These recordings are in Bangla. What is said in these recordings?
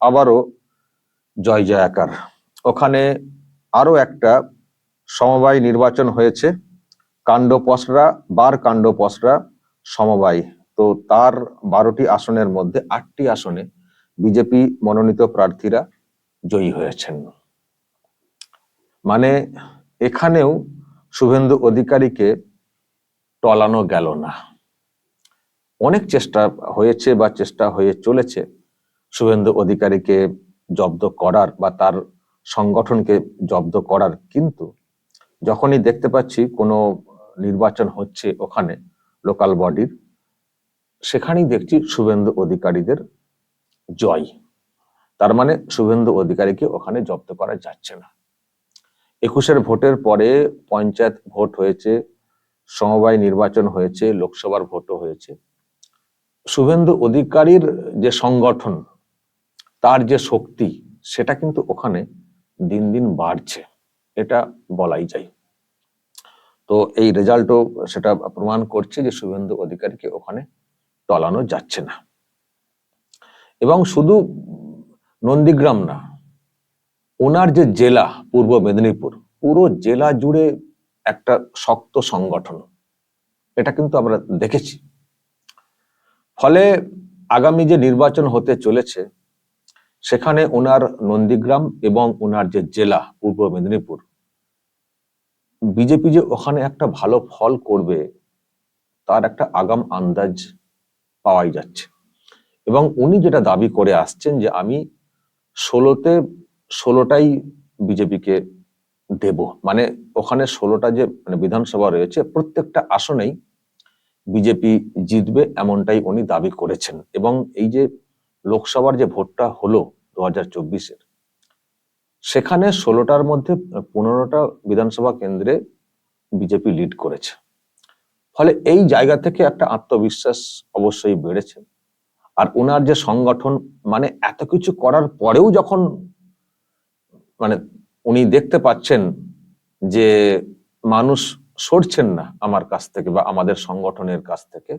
আবারও জয় জয়াকার। ওখানে আরও একটা সমবায় নির্বাচন হয়েছে কাণ্ড পসরা বার কাণ্ড পসরা সমবায়। তো তার বারোটি আসনের মধ্যে আটটি আসনে বিজেপি মনোনীত প্রার্থীরা জয়ী হয়েছেন। মানে এখানেও শুভেন্দু অধিকারীকে টলানো গেল না। অনেক চেষ্টা হয়েছে বা চেষ্টা হয়ে চলেছে শুভেন্দু অধিকারীকে জব্দ করার বা তার সংগঠনকে জব্দ করার, কিন্তু যখনই দেখতে পাচ্ছি কোনো নির্বাচন হচ্ছে ওখানে লোকাল বডির, সেখানেই দেখছি শুভেন্দু অধিকারীদের জয়। তার মানে শুভেন্দু অধিকারীকে ওখানে জব্দ করা যাচ্ছে না। একুশের ভোটের পরে পঞ্চায়েত ভোট হয়েছে, সমবায় নির্বাচন হয়েছে, লোকসভার ভোটও হয়েছে। শুভেন্দু অধিকারীর যে সংগঠন তার যে শক্তি, সেটা কিন্তু ওখানে দিন দিন বাড়ছে। এটা বলাই যায়। তো এই রেজাল্টও সেটা প্রমাণ করছে যে শুভেন্দু অধিকারীকে ওখানে টলানো যাচ্ছে না। এবং শুধু নন্দীগ্রাম না, ওনার যে জেলা, পূর্ব মেদিনীপুর, পুরো জেলা জুড়ে একটা শক্ত সংগঠন। এটা কিন্তু আমরা দেখেছি। ফলে আগামী যে নির্বাচন হতে চলেছে সেখানে ওনার নন্দীগ্রাম এবং ওনার যে জেলা, পূর্ব মেদিনীপুর। বিজেপি যে ওখানে একটা ভালো ফল করবে, তার একটা আগাম আন্দাজ পাওয়াই যাচ্ছে। এবং উনি যেটা দাবি করে আসছেন যে, আমি ষোলোতে ষোলোটাই বিজেপিকে দেব। মানে ওখানে ষোলোটা যে মানে বিধানসভা রয়েছে, প্রত্যেকটা আসনেই বিজেপি জিতবে এমনটাই উনি দাবি করেছেন। এবং এই যে লোকসভার যে ভোটটা হলো হাজার সেখানে ষোলোটার মধ্যে পনেরোটা বিধানসভা কেন্দ্রে বিজেপি লিড করেছে। ফলে এই জায়গা থেকে একটা আত্মবিশ্বাস অবশ্যই বেড়েছে। আর ওনার যে সংগঠন মানে এত কিছু করার পরেও যখন মানে উনি দেখতে পাচ্ছেন যে মানুষ সরছেন না আমার কাছ থেকে বা আমাদের সংগঠনের কাছ থেকে,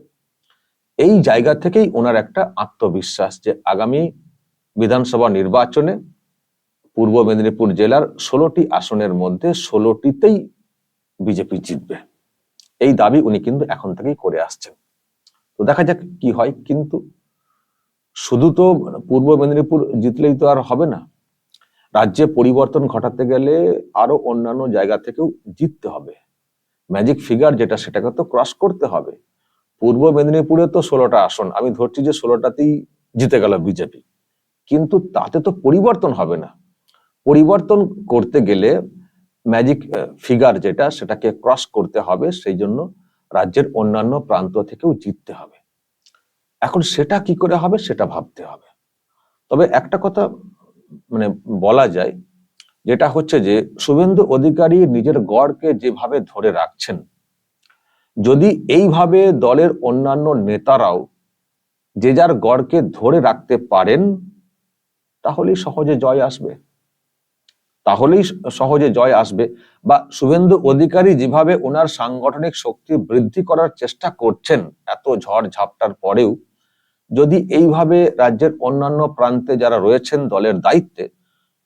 এই জায়গা থেকেই ওনার একটা আত্মবিশ্বাস যে আগামী বিধানসভা নির্বাচনে পূর্ব মেদিনীপুর জেলার ষোলোটি আসনের মধ্যে ষোলোটিতেই বিজেপি জিতবে। এই দাবি উনি কিন্তু এখন থেকেই করে আসছেন। তো দেখা যাক কি হয়, কিন্তু শুধু তো পূর্ব মেদিনীপুর জিতলেই তো আর হবে না। রাজ্যে পরিবর্তন ঘটাতে গেলে আরও অন্যান্য জায়গা থেকেও জিততে হবে। ম্যাজিক ফিগার যেটা, সেটাকে তো ক্রস করতে হবে। পূর্ব মেদিনীপুরে তো ষোলোটা আসন, আমি ধরছি যে ষোলোটাতেই জিতে গেল বিজেপি। কিন্তু তাতে তো পরিবর্তন হবে না। পরিবর্তন করতে গেলে ম্যাজিক ফিগার যেটা, সেটাকে ক্রস করতে হবে, সেই জন্য রাজ্যের অন্যান্য প্রান্ত থেকেও জিততে হবে। এখন সেটা কি করে হবে, সেটা ভাবতে হবে। তবে একটা কথা মানে বলা যায়, যেটা হচ্ছে যে শুভেন্দু অধিকারী নিজের গড়কে যেভাবে ধরে রাখছেন, যদি এইভাবে দলের অন্যান্য নেতারাও যে যার গড়কে ধরে রাখতে পারেন তাহলেই সহজে জয় আসবে। তাহলেই সহজে জয় আসবে। বা শুভেন্দু অধিকারী যেভাবে ওনার সাংগঠনিক শক্তি বৃদ্ধি করার চেষ্টা করছেন, এত ঝড় ঝাপটার পরেও, যদি এইভাবে রাজ্যের অন্যান্য প্রান্তে যারা রয়েছেন দলের দায়িত্বে,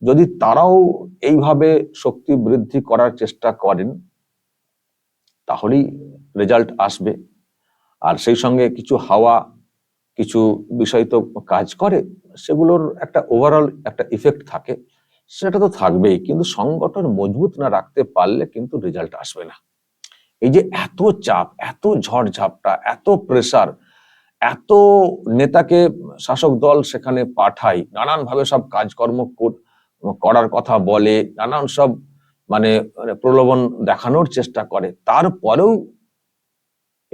যদি তারাও এইভাবে শক্তি বৃদ্ধি করার চেষ্টা করেন, তাহলেই রেজাল্ট আসবে। আর সেই সঙ্গে কিছু হাওয়া কিছু বিষয় তো কাজ করে, সেগুলোর একটা ওভারঅল একটা ইফেক্ট থাকে। সেটা তো থাকবেই, কিন্তু সংগঠন মজবুত না রাখতে পারলে কিন্তু রেজাল্ট আসবে না। এই যে এত চাপ, এত ঝড় ঝাপটা, এত প্রেসার এত নেতাকে শাসক দল সেখানে পাঠায় নানান ভাবে সব কাজকর্ম করার কথা বলে, নানান সব মানে প্রলোভন দেখানোর চেষ্টা করে, তারপরেও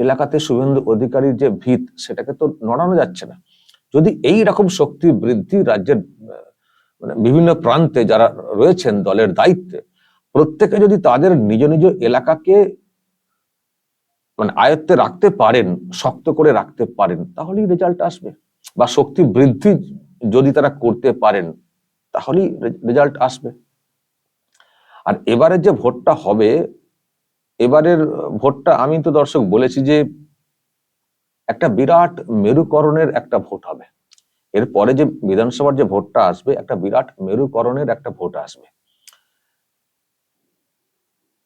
এলাকাতে শুভেন্দু অধিকারীর যে ভিত, সেটাকে তো নড়ানো যাচ্ছে না। যদি এই রকম শক্তি বৃদ্ধি রাজ্যের মানে বিভিন্ন প্রান্তে যারা রয়েছেন দলের দায়িত্বে, প্রত্যেকে যদি তাদের নিজ নিজ এলাকাকে মানে আয়ত্তে রাখতে পারেন, শক্ত করে রাখতে পারেন, তাহলেই রেজাল্ট আসবে। বা শক্তি বৃদ্ধি যদি তারা করতে পারেন, তাহলেই রেজাল্ট আসবে। আর এবারে যে ভোটটা হবে এবারের ভোটটা আমি তো দর্শক বলেছি যে একটা বিরাট মেরুকরণের একটা ভোট হবে। এরপরে যে বিধানসভার যে ভোটটা আসবে, একটা বিরাট মেরুকরণের একটা ভোট আসবে।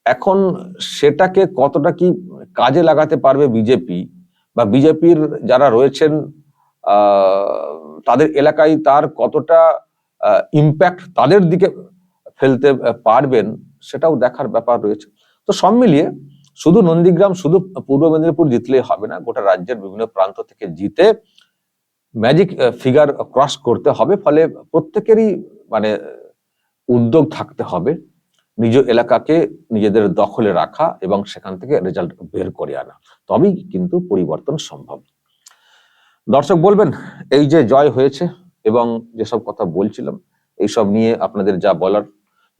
এখন সেটাকে কতটা কি কাজে লাগাতে পারবে বিজেপি বা বিজেপির যারা রয়েছেন তাদের এলাকায় তার কতটা ইম্প্যাক্ট তাদের দিকে ফেলতে পারবেন, সেটাও দেখার ব্যাপার রয়েছে। তো সব মিলিয়ে শুধু নন্দীগ্রাম, শুধু পূর্ব মেদিনীপুর জিতলেই হবে না, গোটা রাজ্যের বিভিন্ন প্রান্ত থেকে জিতে ম্যাজিক ফিগার ক্রস করতে হবে, ফলে প্রত্যেকেরই মানে উদ্যোগ থাকতে হবে নিজ এলাকাকে নিজেদের দখলে রাখা এবং সেখান থেকে রেজাল্ট বের করে আনা। তবেই কিন্তু পরিবর্তন সম্ভব। দর্শক বলবেন, এই যে জয় হয়েছে এবং যেসব কথা বলছিলাম, এইসব নিয়ে আপনাদের যা বলার